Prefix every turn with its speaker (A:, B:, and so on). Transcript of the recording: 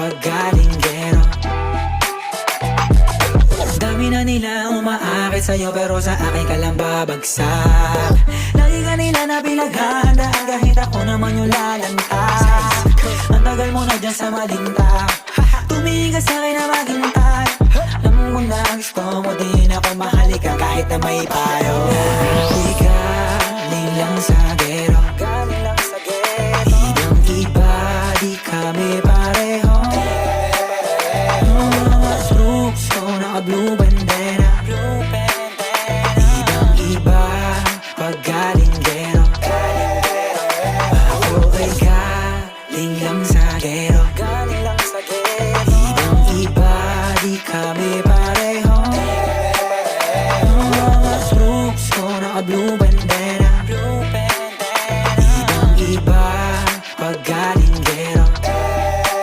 A: paggalinggero. Dami na nila umaakit sa'yo pero sa akin ka lang babagsak. Lagi ka nila na pinaghahandaan kahit ako naman yung lalantad Ang tagal mo na dyan sa malinta. Tumingin ka sa'kin na maghintay. Alam mo na gusto mo din ako mahalikan kahit na may payo. Di ka lang sa gero na blue bandera. Blue bandera Ibang iba pag galingero Ako ay galing lang sa gero. Ibang iba di kami pareho. Mga fruits ko na blue bandera.